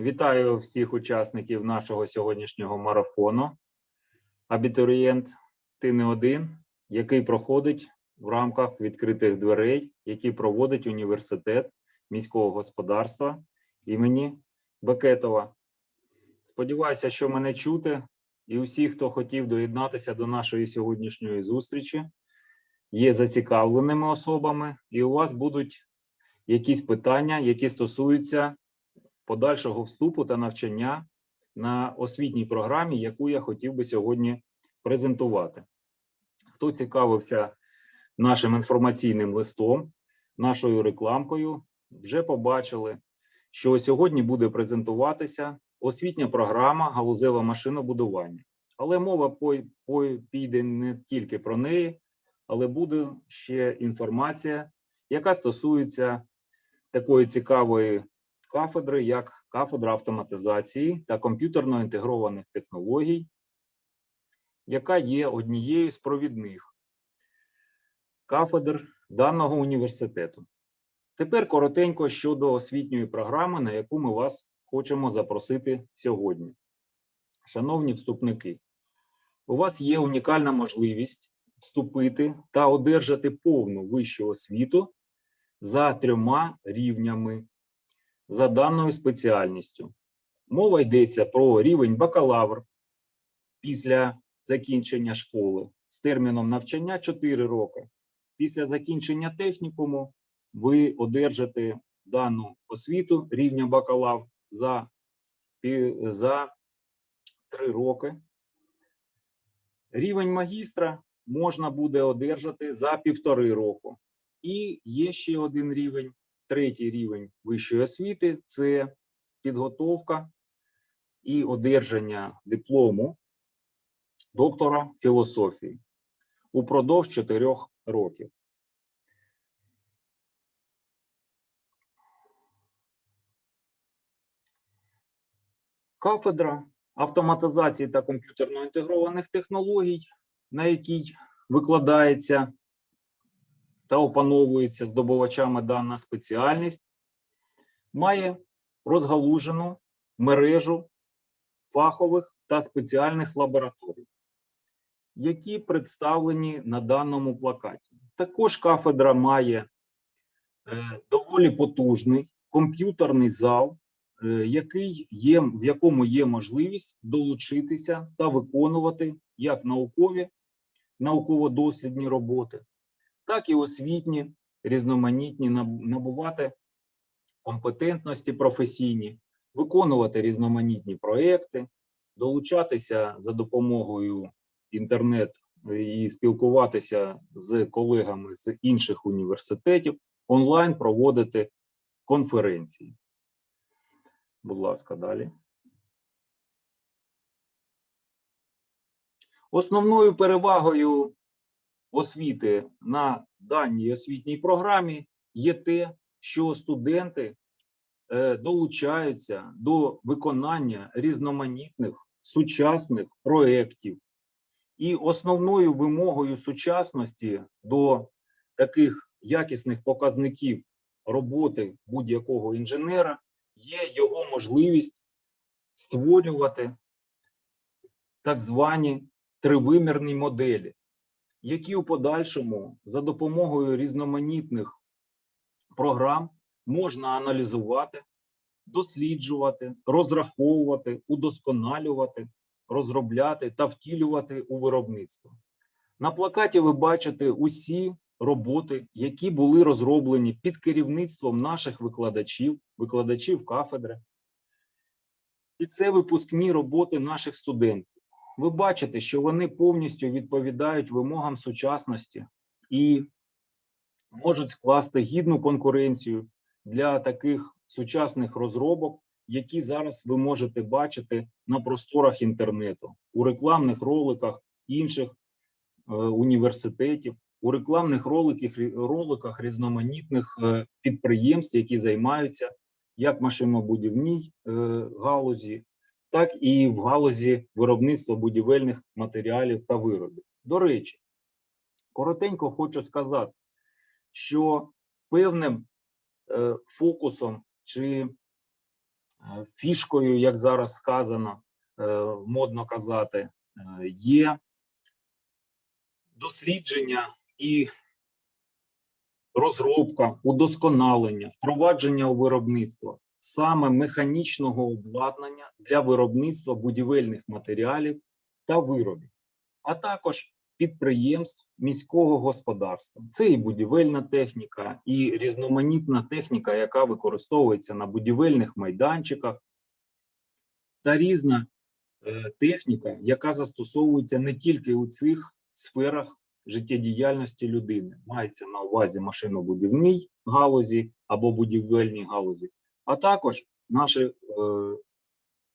Вітаю всіх учасників нашого сьогоднішнього марафону. Абітурієнт, ти не один, який проходить в рамках відкритих дверей, які проводить університет міського господарства імені Бекетова. Сподіваюся, що мене чути, і усі, хто хотів доєднатися до нашої сьогоднішньої зустрічі, є зацікавленими особами, і у вас будуть якісь питання, які стосуються подальшого вступу та навчання на освітній програмі, яку я хотів би сьогодні презентувати. Хто цікавився нашим інформаційним листом, нашою рекламкою, вже побачили, що сьогодні буде презентуватися освітня програма галузеве машинобудування. Але мова піде не тільки про неї, але буде ще інформація, яка стосується такої цікавої кафедри, як кафедра автоматизації та комп'ютерно інтегрованих технологій, яка є однією з провідних кафедр даного університету. Тепер коротенько щодо освітньої програми, на яку ми вас хочемо запросити сьогодні. Шановні вступники, у вас є унікальна можливість вступити та одержати повну вищу освіту за трьома рівнями за даною спеціальністю. Мова йдеться про рівень бакалавр після закінчення школи з терміном навчання 4 роки. Після закінчення технікуму ви одержите дану освіту рівня бакалавр за, за 3 роки. Рівень магістра можна буде одержати за півтори року. І є ще один рівень третій рівень вищої освіти це підготовка і одержання диплому доктора філософії упродовж чотирьох років. Кафедра автоматизації та комп'ютерно інтегрованих технологій, на якій викладається та опановується здобувачами дана спеціальність, має розгалужену мережу фахових та спеціальних лабораторій, які представлені на даному плакаті. Також кафедра має е, доволі потужний комп'ютерний зал, е, який є, в якому є можливість долучитися та виконувати як наукові, науково-дослідні роботи, так і освітні, різноманітні, набувати компетентності професійні, виконувати різноманітні проекти, долучатися за допомогою інтернет е, і спілкуватися з колегами з інших університетів, онлайн проводити конференції. Будь ласка, далі. Основною перевагою освіти на даній освітній програмі є те, що студенти е, долучаються до виконання різноманітних сучасних проєктів. І основною вимогою сучасності до таких якісних показників роботи будь-якого інженера є його можливість створювати так звані тривимірні моделі, які у подальшому за допомогою різноманітних програм можна аналізувати, досліджувати, розраховувати, удосконалювати, розробляти та втілювати у виробництво. На плакаті ви бачите усі роботи, які були розроблені під керівництвом наших викладачів, викладачів кафедри. І це випускні роботи наших студентів. Ви бачите, що вони повністю відповідають вимогам сучасності і можуть скласти гідну конкуренцію для таких сучасних розробок, які зараз ви можете бачити на просторах інтернету, у рекламних роликах інших е, університетів, у рекламних роликах, роликах різноманітних е, підприємств, які займаються як машинобудівній е, галузі, так і в галузі виробництва будівельних матеріалів та виробів. До речі, коротенько хочу сказати, що певним е, фокусом чи Е, Фішкою, як зараз сказано, е, модно казати, є дослідження і розробка, удосконалення, впровадження у виробництво саме механічного обладнання для виробництва будівельних матеріалів та виробів, а також підприємств міського господарства. Це і будівельна техніка, і різноманітна техніка, яка використовується на будівельних майданчиках, та різна е, техніка, яка застосовується не тільки у цих сферах життєдіяльності людини. Мається на увазі машинобудівній галузі або будівельній галузі, а також наші е,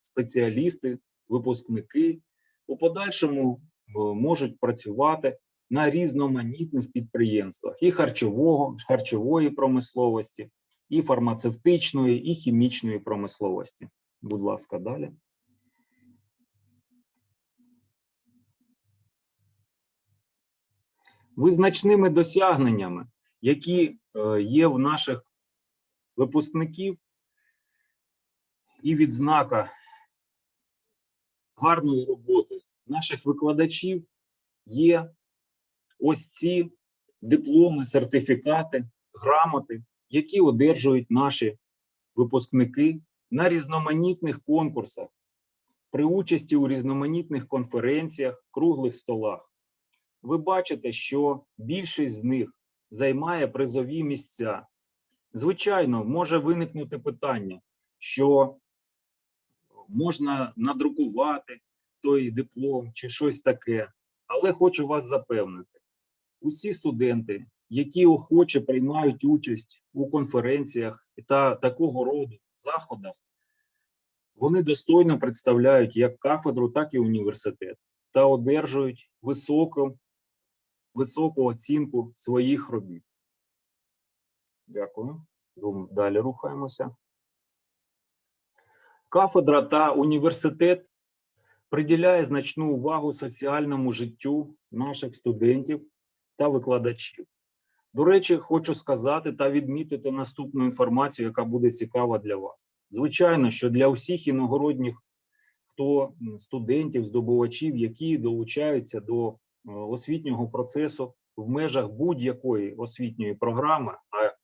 спеціалісти, випускники у подальшому е, можуть працювати на різноманітних підприємствах і харчового, харчової промисловості, і фармацевтичної, і хімічної промисловості. Будь ласка, далі. Визначними досягненнями, які е, є в наших випускників, і відзнака гарної роботи наших викладачів є ось ці дипломи, сертифікати, грамоти, які одержують наші випускники на різноманітних конкурсах, при участі у різноманітних конференціях, круглих столах. Ви бачите, що більшість з них займає призові місця. Звичайно, може виникнути питання, що можна надрукувати той диплом чи щось таке, але хочу вас запевнити: усі студенти, які охоче приймають участь у конференціях та такого роду заходах, вони достойно представляють як кафедру, так і університет та одержують високу, високу оцінку своїх робіт. Дякую. Далі рухаємося. Кафедра та університет приділяє значну увагу соціальному життю наших студентів та викладачів. До речі, хочу сказати та відмітити наступну інформацію, яка буде цікава для вас. Звичайно, що для усіх іногородніх хто студентів, здобувачів, які долучаються до е, освітнього процесу в межах будь-якої освітньої програми, а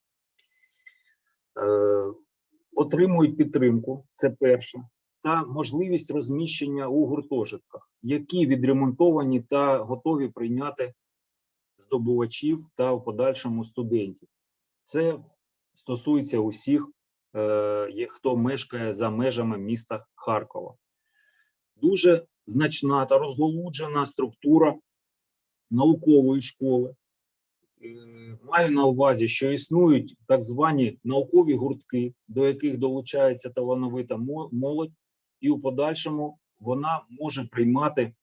отримують підтримку. Це перше, та можливість розміщення у гуртожитках, які відремонтовані та готові прийняти здобувачів та в подальшому студентів. Це стосується усіх, е, хто мешкає за межами міста Харкова. Дуже значна та розголуджена структура наукової школи. Е, Маю на увазі, що існують так звані наукові гуртки, до яких долучається талановита молодь, і у подальшому вона може приймати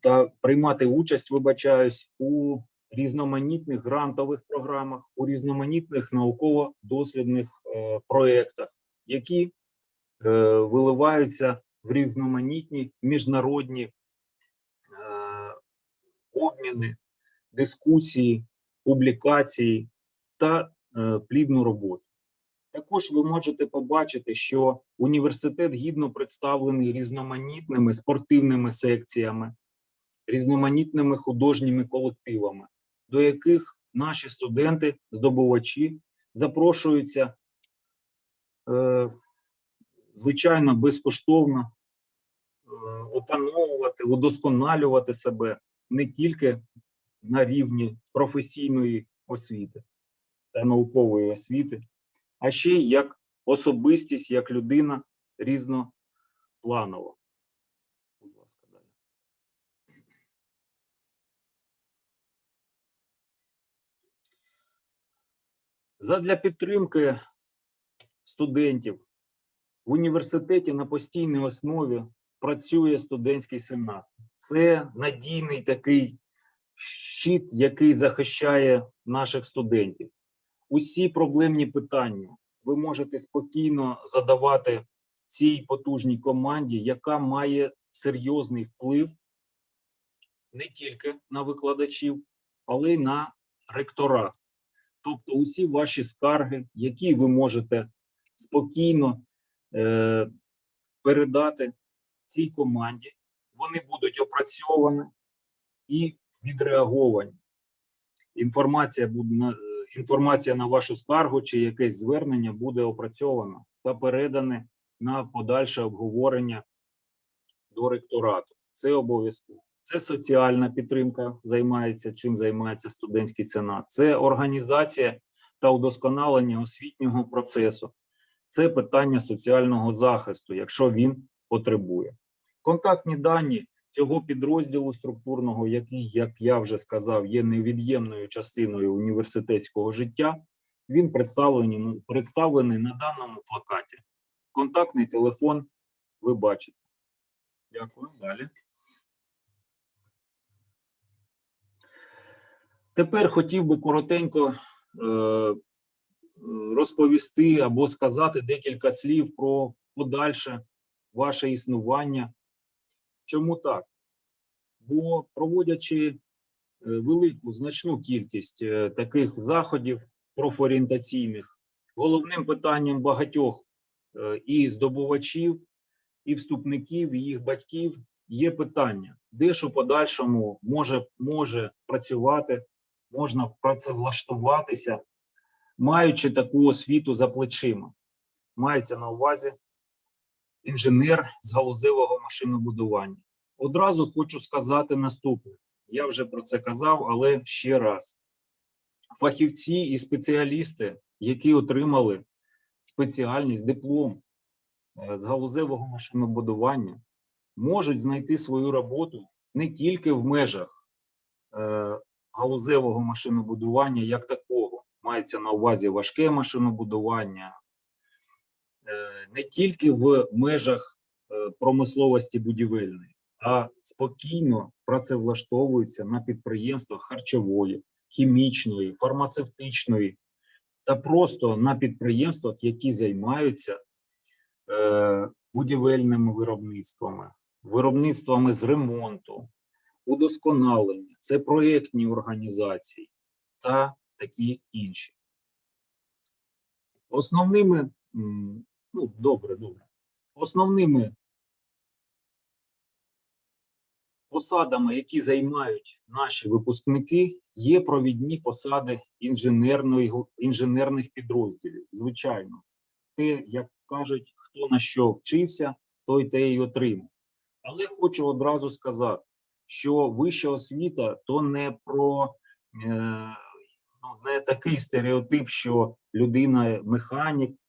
та приймати участь, вибачаюсь, у різноманітних грантових програмах, у різноманітних науково-дослідних е, проєктах, які е, виливаються в різноманітні міжнародні обміни, дискусії, публікації та е, плідну роботу. Також ви можете побачити, що університет гідно представлений різноманітними спортивними секціями, різноманітними художніми колективами, до яких наші студенти, здобувачі запрошуються, е, звичайно, безкоштовно е, опановувати, удосконалювати себе не тільки на рівні професійної освіти та наукової освіти, а ще й як особистість, як людина різнопланова. Будь ласка, далі. Задля підтримки студентів в університеті на постійній основі працює студентський сенат. Це надійний такий щит, який захищає наших студентів. Усі проблемні питання ви можете спокійно задавати цій потужній команді, яка має серйозний вплив не тільки на викладачів, але й на ректорат. Тобто, усі ваші скарги, які ви можете спокійно е, передати цій команді, вони будуть опрацьовані і відреаговані. Інформація буде інформація на вашу скаргу чи якесь звернення буде опрацьовано та передане на подальше обговорення до ректорату. Це обов'язково. Це соціальна підтримка, займається чим займається студентський сенат. Це організація та удосконалення освітнього процесу. Це питання соціального захисту, якщо він потребує. Контактні дані цього підрозділу структурного, який, як я вже сказав, є невід'ємною частиною університетського життя. Він представлений, ну, представлений на даному плакаті. Контактний телефон ви бачите. Дякую. Далі. Тепер хотів би коротенько е, розповісти або сказати декілька слів про подальше ваше існування. Чому так? Бо проводячи е, велику значну кількість е, таких заходів профорієнтаційних, головним питанням багатьох е, і здобувачів, і вступників, і їх батьків є питання, де ж у подальшому може, може працювати, можна працевлаштуватися, маючи таку освіту за плечима. Мається на увазі інженер з галузевого машинобудування. Одразу хочу сказати наступне. Я вже про це казав, але ще раз: фахівці і спеціалісти, які отримали спеціальність, диплом е, з галузевого машинобудування, можуть знайти свою роботу не тільки в межах е, галузевого машинобудування як такого. Мається на увазі важке машинобудування, не тільки в межах е, промисловості будівельної, а спокійно працевлаштовуються на підприємствах харчової, хімічної, фармацевтичної та просто на підприємствах, які займаються е, будівельними виробництвами, виробництвами з ремонту, удосконалення, це проєктні організації та такі інші. Основними, ну, добре, добре. Основними посадами, які займають наші випускники, є провідні посади інженерних підрозділів. Звичайно, те, як кажуть, хто на що вчився, той те й отримав. Але хочу одразу сказати, що вища освіта то не про е, ну, не такий стереотип, що людина механік,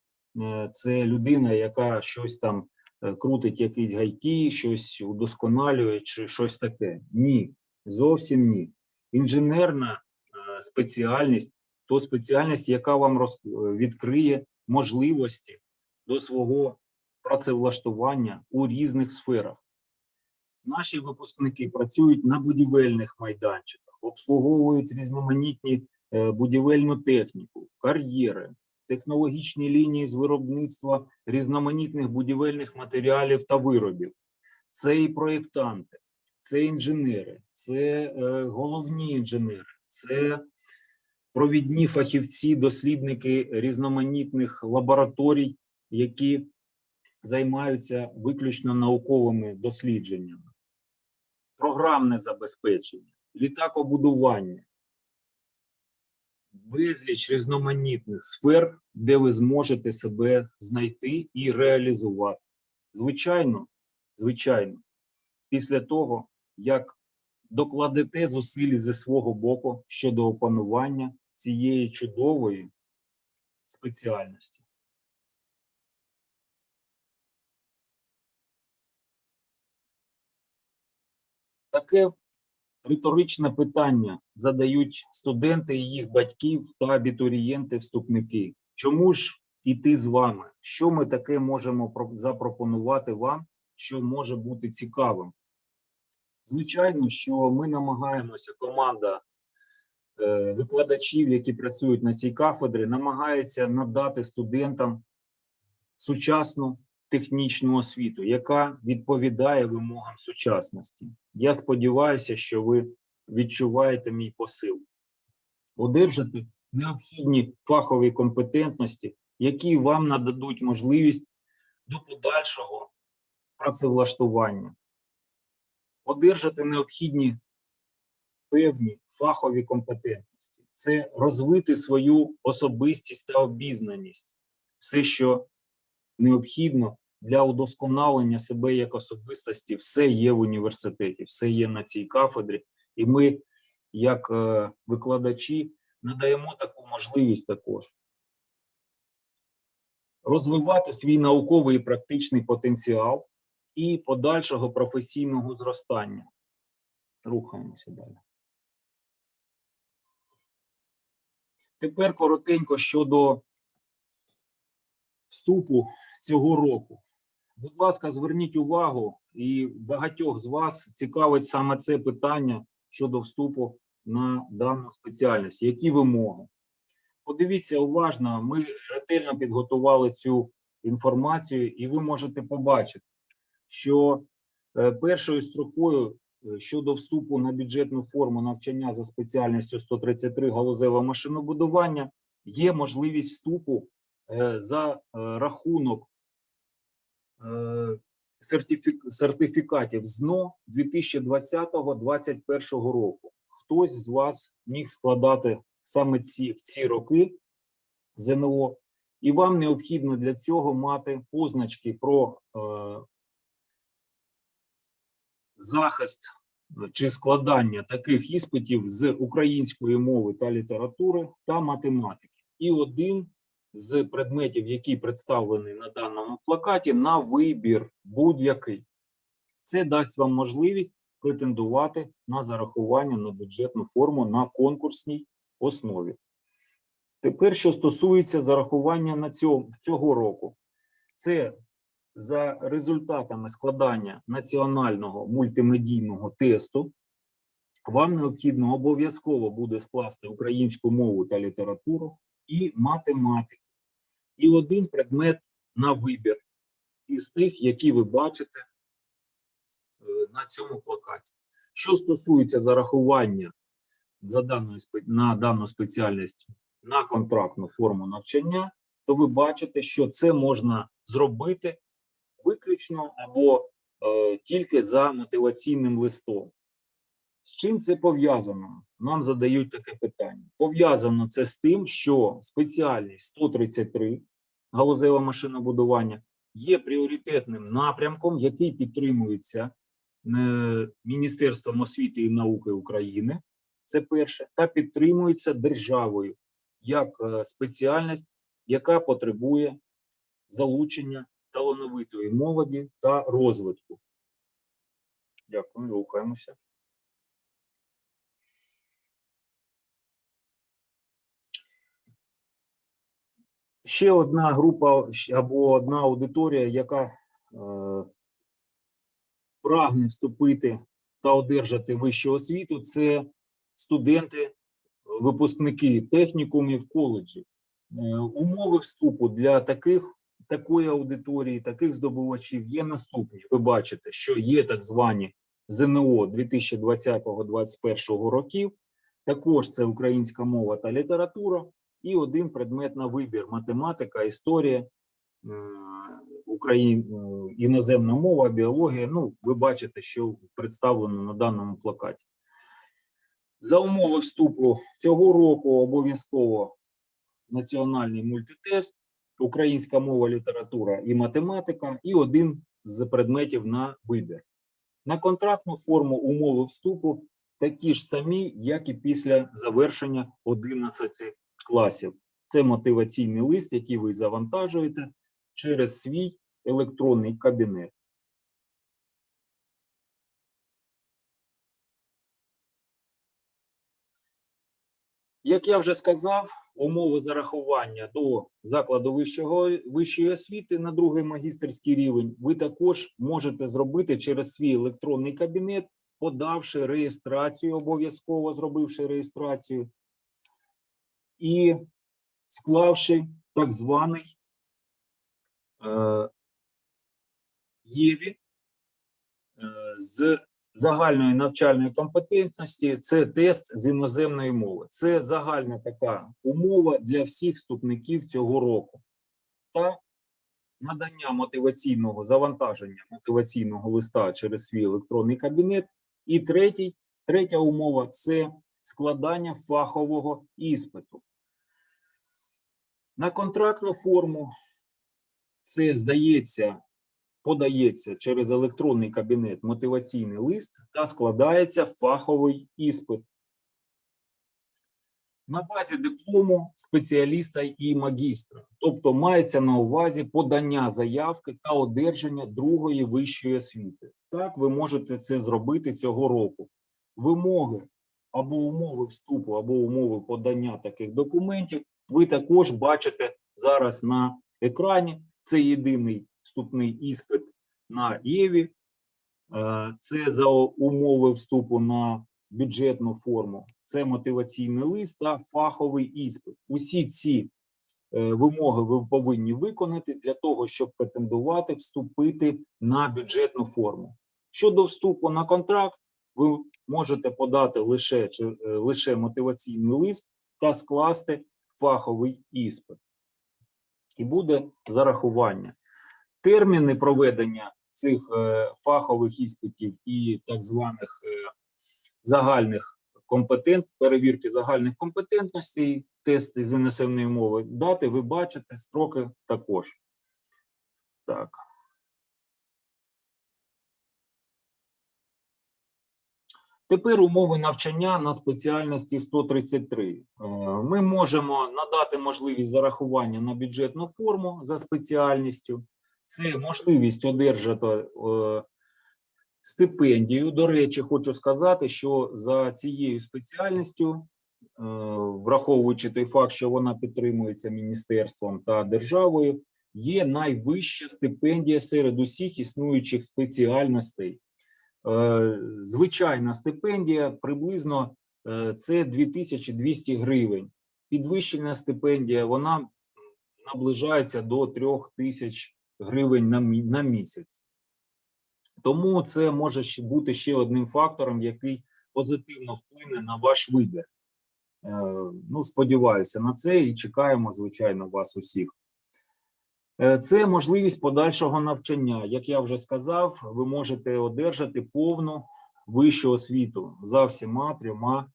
це людина, яка щось там е, крутить якісь гайки, щось удосконалює чи щось таке. Ні, зовсім ні. Інженерна е, спеціальність то спеціальність, яка вам роз, е, відкриє можливості до свого працевлаштування у різних сферах. Наші випускники працюють на будівельних майданчиках, обслуговують різноманітні е, будівельну техніку, кар'єри, технологічні лінії з виробництва різноманітних будівельних матеріалів та виробів. Це і проєктанти, це інженери, це е, головні інженери, це провідні фахівці, дослідники різноманітних лабораторій, які займаються виключно науковими дослідженнями програмне забезпечення, літакобудування, безліч різноманітних сфер, де ви зможете себе знайти і реалізувати. Звичайно, звичайно, після того, як докладете зусиль зі свого боку щодо опанування цієї чудової спеціальності. Таке риторичне питання задають студенти і їх батьків та абітурієнти-вступники. Чому ж іти з вами? Що ми таке можемо про- запропонувати вам, що може бути цікавим? Звичайно, що ми намагаємося, команда е, викладачів, які працюють на цій кафедрі, намагається надати студентам сучасну технічну освіту, яка відповідає вимогам сучасності. Я сподіваюся, що ви відчуваєте мій посил. Одержати необхідні фахові компетентності, які вам нададуть можливість до подальшого працевлаштування, одержати необхідні певні фахові компетентності, це розвити свою особистість та обізнаність, все, що необхідно для удосконалення себе як особистості, все є в університеті, все є на цій кафедрі, і ми, як е, викладачі, надаємо таку можливість також розвивати свій науковий і практичний потенціал і подальшого професійного зростання. Рухаємося далі. Тепер коротенько щодо вступу цього року. Будь ласка, зверніть увагу, і багатьох з вас цікавить саме це питання щодо вступу на дану спеціальність. Які вимоги? Подивіться уважно, ми ретельно підготували цю інформацію, і ви можете побачити, що е, першою строкою е, щодо вступу на бюджетну форму навчання за спеціальністю 133 галузеве машинобудування є можливість вступу е, за рахунок сертифікатів ЗНО 2020-2021 року. Хтось з вас міг складати саме ці, в ці роки ЗНО, і вам необхідно для цього мати позначки про е, захист е, чи складання таких іспитів з української мови та літератури та математики. І один з предметів, який представлений на даному плакаті, на вибір будь-який. Це дасть вам можливість претендувати на зарахування на бюджетну форму на конкурсній основі. Тепер, що стосується зарахування на цьому, цього року, це за результатами складання національного мультимедійного тесту. Вам необхідно обов'язково буде скласти українську мову та літературу і математику, і один предмет на вибір із тих, які ви бачите е, на цьому плакаті. Що стосується зарахування за даною на дану спеціальність на контрактну форму навчання, то ви бачите, що це можна зробити виключно або е, тільки за мотиваційним листом. З чим це пов'язано? Нам задають таке питання. Пов'язано це з тим, що спеціальність 133 галузеве машинобудування є пріоритетним напрямком, який підтримується е, Міністерством освіти і науки України. Це перше, та підтримується державою як е, спеціальність, яка потребує залучення талановитої молоді та розвитку. Дякую, рухаємося. Ще одна група або одна аудиторія, яка е, прагне вступити та одержати вищу освіту, це студенти, випускники технікумів, коледжів. Е, Умови вступу для таких такої аудиторії, таких здобувачів є наступні. Ви бачите, що є так звані ЗНО 2020-2021 років. Також це українська мова та література, і один предмет на вибір: математика, історія, е, Україн, е, іноземна мова, біологія. Ну, ви бачите, що представлено на даному плакаті. За умови вступу цього року обов'язково національний мультитест, українська мова, література і математика, і один з предметів на вибір. На контрактну форму умови вступу такі ж самі, як і після завершення 11 класів. Це мотиваційний лист, який ви завантажуєте через свій електронний кабінет. Як я вже сказав, умови зарахування до закладу вищого, вищої освіти на другий магістерський рівень ви також можете зробити через свій електронний кабінет, подавши реєстрацію, обов'язково зробивши реєстрацію і склавши так званий е, ЄВІ е, з загальної навчальної компетентності це тест з іноземної мови. Це загальна така умова для всіх вступників цього року. Та надання мотиваційного завантаження мотиваційного листа через свій електронний кабінет. І третій, третя умова це складання фахового іспиту. На контрактну форму це здається, подається через електронний кабінет мотиваційний лист та складається фаховий іспит. На базі диплому спеціаліста і магістра, тобто мається на увазі подання заявки та одержання другої вищої освіти. Так, ви можете це зробити цього року. Вимоги або умови вступу, або умови подання таких документів ви також бачите зараз на екрані. Це єдиний вступний іспит на ЄВІ. Е, Це за умови вступу на бюджетну форму. Це мотиваційний лист та фаховий іспит. Усі ці е, вимоги ви повинні виконати для того, щоб претендувати вступити на бюджетну форму. Щодо вступу на контракт, ви можете подати лише, е, лише мотиваційний лист та скласти фаховий іспит. І буде зарахування. Терміни проведення цих е, фахових іспитів і так званих е, загальних компетент, перевірки загальних компетентностей, тести з іноземної мови, дати ви бачите, строки також. Так. Тепер умови навчання на спеціальності 133. Е, Ми можемо надати можливість зарахування на бюджетну форму за спеціальністю. Це можливість одержати е, стипендію. До речі, хочу сказати, що за цією спеціальністю, е, враховуючи той факт, що вона підтримується міністерством та державою, є найвища стипендія серед усіх існуючих спеціальностей. Е, Звичайна стипендія приблизно е, це 2200 гривень. Підвищена стипендія вона наближається до 3000 гривень на, мі- на місяць. Тому це може бути ще одним фактором, який позитивно вплине на ваш вибір. Е, Ну, сподіваюся на це і чекаємо, звичайно, вас усіх. Е, Це можливість подальшого навчання. Як я вже сказав, ви можете одержати повну вищу освіту за всіма трьома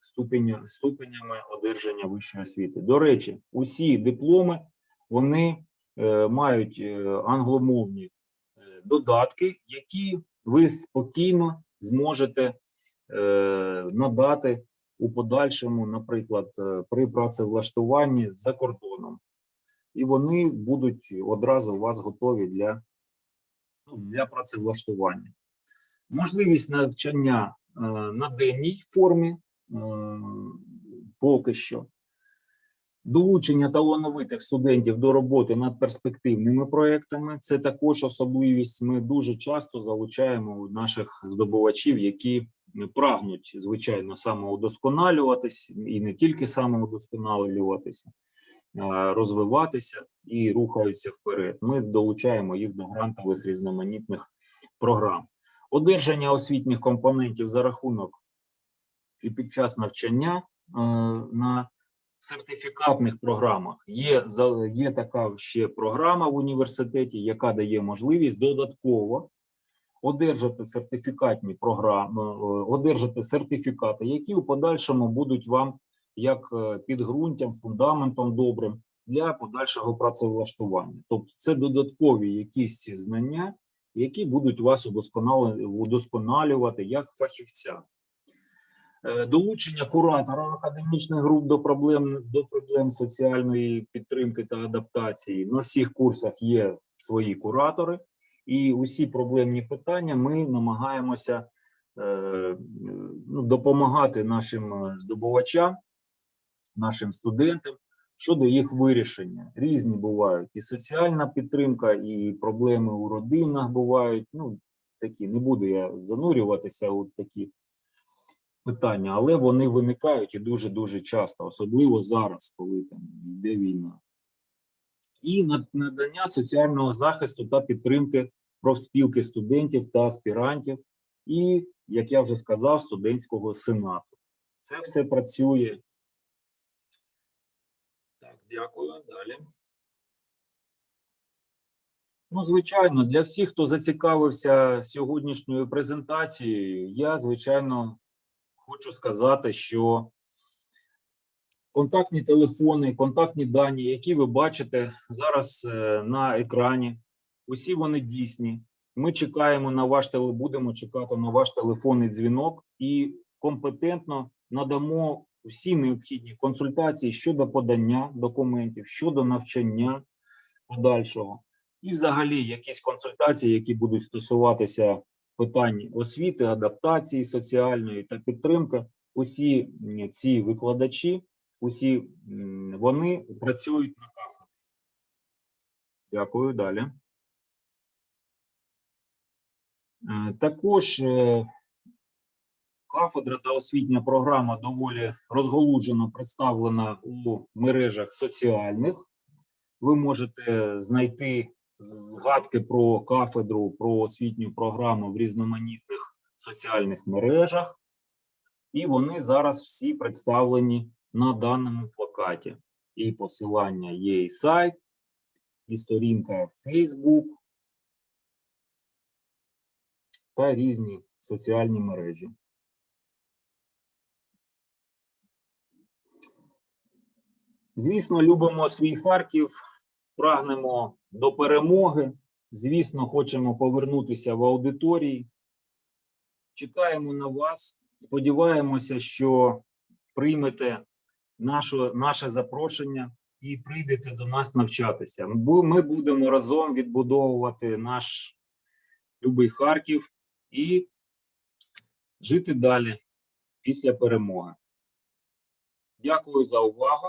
ступеня, ступенями одержання вищої освіти. До речі, усі дипломи вони е, мають е, англомовні додатки, які ви спокійно зможете надати у подальшому, наприклад, при працевлаштуванні за кордоном і вони будуть одразу у вас готові для, ну, для працевлаштування. Можливість навчання е, на денній формі е, поки що. Долучення талановитих студентів до роботи над перспективними проектами це також особливість. Ми дуже часто залучаємо наших здобувачів, які прагнуть, звичайно, самоудосконалюватись і не тільки самоудосконалюватися, розвиватися і рухаються вперед. Ми долучаємо їх до грантових різноманітних програм. Одержання освітніх компонентів за рахунок і під час навчання е, на сертифікатних програмах є є така ще програма в університеті, яка дає можливість додатково одержати сертифікатні програми, е, одержати сертифікати, які у подальшому будуть вам як е, підґрунтям, фундаментом добрим для подальшого працевлаштування. Тобто, це додаткові якісь знання, які будуть вас удосконалювати як фахівця. Е, Долучення куратора академічних груп до проблем до проблем соціальної підтримки та адаптації. На всіх курсах є свої куратори, і усі проблемні питання ми намагаємося е, ну, допомагати нашим здобувачам, нашим студентам щодо їх вирішення. Різні бувають і соціальна підтримка, і проблеми у родинах бувають. Ну такі не буду я занурюватися у такі питання, але вони виникають і дуже дуже часто, особливо зараз, коли там йде війна. І на- надання соціального захисту та підтримки профспілки студентів та аспірантів, і як я вже сказав, студентського сенату. Це все працює. Дякую. Далі. Ну, звичайно, для всіх, хто зацікавився сьогоднішньою презентацією, я, звичайно, хочу сказати, що контактні телефони, контактні дані, які ви бачите зараз е, на екрані, усі вони дійсні. Ми чекаємо на ваш теле, будемо чекати на ваш телефонний дзвінок і компетентно надамо всі необхідні консультації щодо подання документів, щодо навчання подальшого, і взагалі якісь консультації, які будуть стосуватися питань освіти, адаптації соціальної та підтримки. Усі ці викладачі, усі вони працюють на кафедрі. Дякую. Далі. Е, Також е, кафедра та освітня програма доволі розголуджено представлена у мережах соціальних. Ви можете знайти згадки про кафедру, про освітню програму в різноманітних соціальних мережах, і вони зараз всі представлені на даному плакаті. І посилання є і сайт, і сторінка Facebook та різні соціальні мережі. Звісно, любимо свій Харків, прагнемо до перемоги. Звісно, хочемо повернутися в аудиторії. Чекаємо на вас. Сподіваємося, що приймете наше, наше запрошення і прийдете до нас навчатися. Ми будемо разом відбудовувати наш любий Харків і жити далі після перемоги. Дякую за увагу.